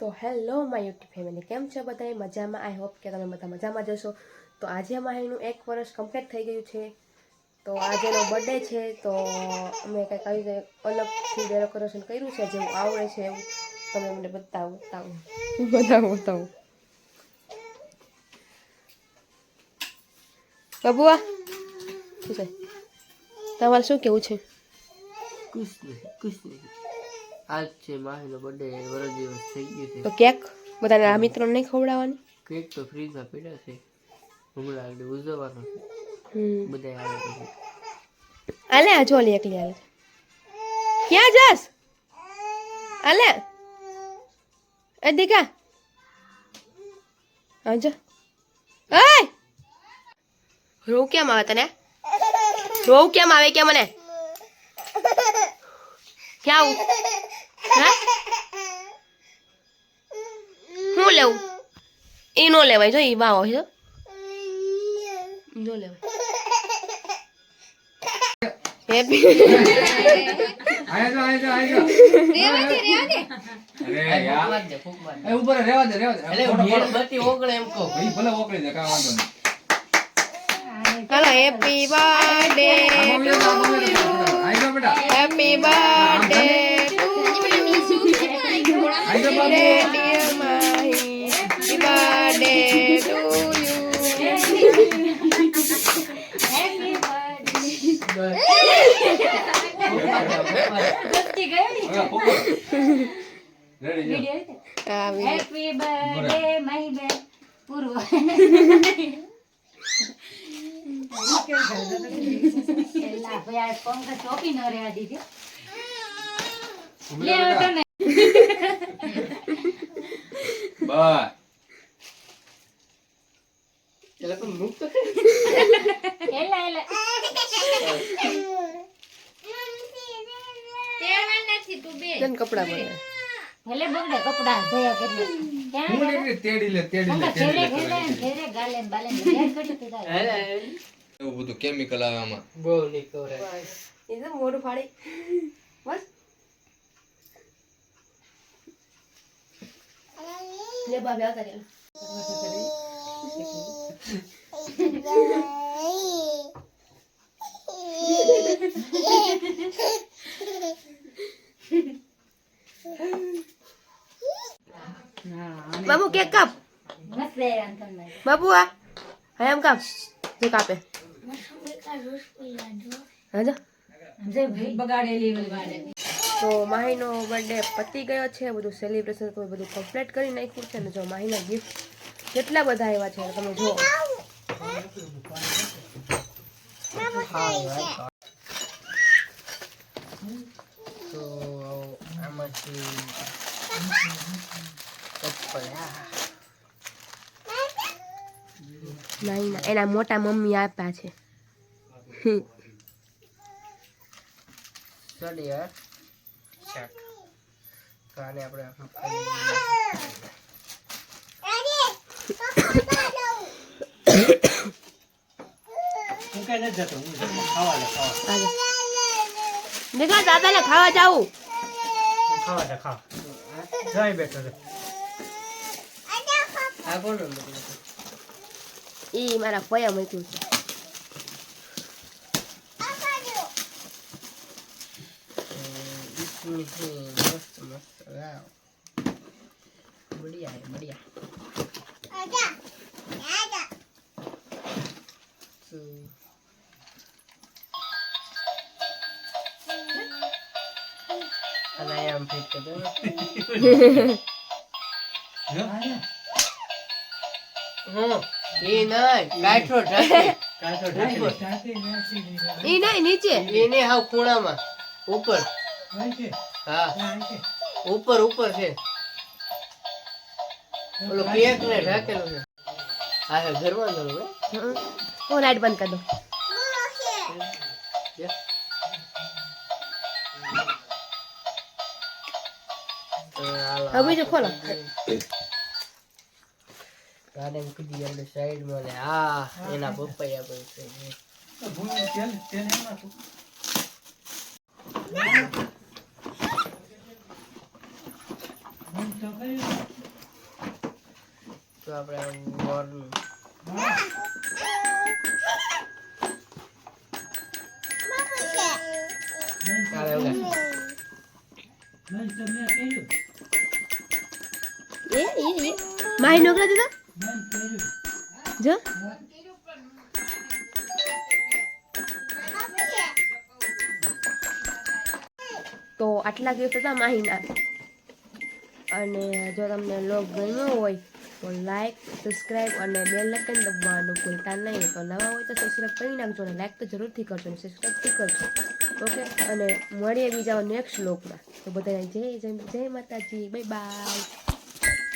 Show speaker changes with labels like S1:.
S1: તો hello my YouTube family. કેમ છો બધાય? મજામાં? આઈ હોપ કે તમે બધા મજામાં જશો તો આજે માહીનું એક વર્ષ કમ્પ્લીટ થઈ ગયું છે. તો આજેનો બર્થડે છે તો અમે કંઈક આવી રીતે અલગથી ડેકોરેશન કર્યું છે જેવું આવડે છે એવું. તમે મને બતાવો બતાવો. બતાવો બતાવો. બબુઆ શું છે? તમારે શું કેવું છે?
S2: કુશ નહીં કુશ નહીં. આજ છે માહીનો બર્થડે વરસ દિવસ થઈ ગયો છે.
S1: તો કેક? બધાને આ મિત્રોને નહીં ખવડાવવાની?
S2: કેક તો ફ્રીજમાં પડ્યા છે. હમણાં એટલે ઉજવવાનો બધા આવે છે.
S1: આલે આ જોલી એકલી આલે. ક્યાં જાસ આલે. એ દીકા. આજા એ રોવ કેમ આવે તને? રોવ કેમ આવે કે મને? ક્યાં આવું હા હું લેવું એ નો લેવાય જો એ વાવો છે નો લેવાય હેપી
S2: ફૂંકવા દે, ફૂંકવા
S3: હેપી બર્થડે માય બેન પૂર્વ ચોપી ન રહ્યા દીધી લે હવે તને
S4: બસ.
S2: એટલે પણ મૂક
S3: એલા એલા
S1: તને કપડાં બનાવે.
S3: ભલે બગડે કપડા ધોયા કરી
S4: હું નીકળી તેડી લે તેડી લે તેડી લે
S3: ઘેરે ઘેરે ગાલે બાલે ઘેર કરી દીધા
S4: એવું બધું કેમિકલ આવે આમાં.
S2: બહુ નહીં કવરાય.
S1: એ તો મોઢું ફાડી. બસ. લે ભાભી આવતા રહ્યા બાબુ કેક કાપ. બાબુ આ. હા એમ કાપ. જો કાપે. હા જો.
S3: જે બગાડેલી બગાડે
S1: તો માહીનો બર્થડે પતી ગયો છે બધું સેલિબ્રેશન તો બધું કમ્પ્લીટ કરી નાખ્યું છે ને જો માહીના ગિફ્ટ કેટલા બધા આવ્યા છે તમે જુઓ.
S2: તો આમાંથી
S1: નહીં ના એના મોટા મમ્મી આપ્યા છે.
S2: શાક. તો આને આપણે
S1: હાલો. દેખા દાદાને ખાવા જાવું
S2: આ કોણ હતું?
S1: એ મારા ફોયા મૂક્યું છે.
S2: મીઠું મસ્ત મસ્ત વાવ બઢિયા બઢિયા આમ ફિટ કરી દો હા
S1: એ નહીં કાઠો
S2: ઢાકે કાઠો ઢાકે ઢાકે ઉપર. હા. ઉપર ઉપર છે. ઓલો કેક ને ઢાકેલો છે. હા હા ઘરમાં ધરો હે
S1: ઓ લાઈટ બંધ કરી દો
S2: જા. તો હાલો.
S1: હવે જો ખોલો.
S2: ગાર્ડન કીધી એટલે સાઈડમાં ને આ એના પપૈયા પણ છે. તો આપણે મોરનું
S1: માહી નોકરા જો. તો આટલા દિવસ હતા માહીના. અને જો તમને લોગ ગમ્યો હોય તો લાઈક સબસ્ક્રાઈબ અને બેલ આઇકન દબાવવાનું ભૂલતા નહીં. તો નવા હોય તો સબસ્ક્રાઈબ કરી નાખજો અને લાઈક તો જરૂરથી કરજો અને સબસ્ક્રાઈબથી કરજો. ઓકે અને મળીએ બીજા નેક્સ્ટ લોગમાં તો બધાને જય જય જય માતાજી. Bye bye